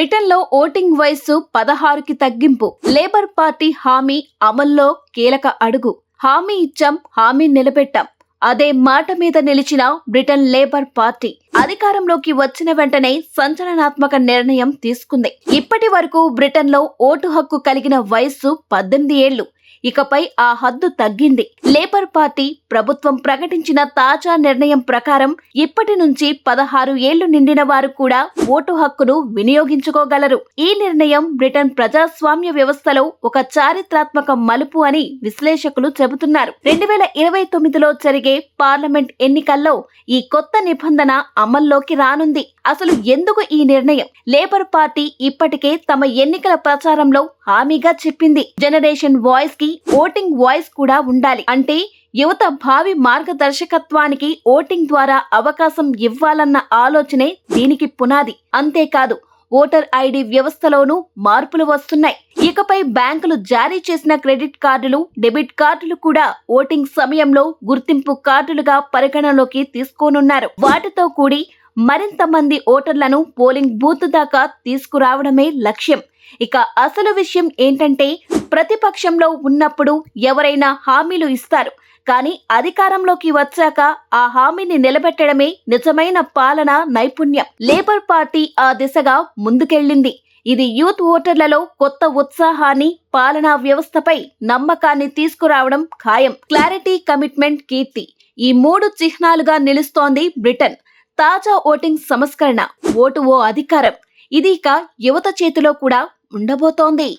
బ్రిటన్లో ఓటింగ్ వయస్సు పదహారుకి తగ్గింపు. లేబర్ పార్టీ హామీ అమల్లో కీలక అడుగు. హామీ ఇచ్చాం హామీ నిలబెట్టాం. అదే మాట మీద నిలిచిన బ్రిటన్ లేబర్ పార్టీ అధికారంలోకి వచ్చిన వెంటనే సంచలనాత్మక నిర్ణయం తీసుకుంది. ఇప్పటి వరకు బ్రిటన్లో ఓటు హక్కు కలిగిన వయస్సు పద్దెనిమిది ఏళ్ళు ఇకపై ఆ హద్దు తగ్గింది. లేబర్ పార్టీ ప్రభుత్వం ప్రకటించిన తాజా నిర్ణయం ప్రకారం ఇప్పటి నుంచి పదహారు ఏళ్ళు నిండిన వారు కూడా ఓటు హక్కును వినియోగించుకోగలరు. ఈ నిర్ణయం బ్రిటన్ ప్రజాస్వామ్య వ్యవస్థలో ఒక చారిత్రాత్మక మలుపు అని విశ్లేషకులు చెబుతున్నారు. రెండు వేల ఇరవై తొమ్మిదిలో జరిగే పార్లమెంట్ ఎన్నికల్లో ఈ కొత్త నిబంధన అమల్లోకి రానుంది. అసలు ఎందుకు ఈ నిర్ణయం? లేబర్ పార్టీ ఇప్పటికే తమ ఎన్నికల ప్రచారంలో హామీగా చెప్పింది. జనరేషన్ వాయిస్కి ఓటింగ్ వాయిస్ కూడా ఉండాలి. అంటే యువత భావి మార్గదర్శకత్వానికి ఓటింగ్ ద్వారా అవకాశం ఇవ్వాలన్న ఆలోచనే దీనికి పునాది. అంతేకాదు ఓటర్ ఐడి వ్యవస్థలోనూ మార్పులు వస్తున్నాయి. ఇకపై బ్యాంకులు జారీ చేసిన క్రెడిట్ కార్డులు డెబిట్ కార్డులు కూడా ఓటింగ్ సమయంలో గుర్తింపు కార్డులుగా పరిగణలోకి తీసుకోనున్నారు. వాటితో కూడి మరింత మంది ఓటర్లను పోలింగ్ బూత్ దాకా తీసుకురావడమే లక్ష్యం. ఇక అసలు విషయం ఏంటంటే ప్రతిపక్షంలో ఉన్నప్పుడు ఎవరైనా హామీలు ఇస్తారు. కానీ అధికారంలోకి వచ్చాక ఆ హామీని నిలబెట్టడమే నిజమైన పాలన నైపుణ్యం. లేబర్ పార్టీ ఆ దిశగా ముందుకెళ్ళింది. ఇది యూత్ ఓటర్లలో కొత్త ఉత్సాహాన్ని పాలనా వ్యవస్థపై నమ్మకాన్ని తీసుకురావడం ఖాయం. క్లారిటీ కమిట్మెంట్ కీర్తి. ఈ మూడు చిహ్నాలుగా నిలుస్తోంది బ్రిటన్. తాజా ఓటింగ్ సంస్కరణ. ఓటు ఓ అధికారం. ఇది ఇక యువత చేతిలో కూడా ఉండబోతోంది.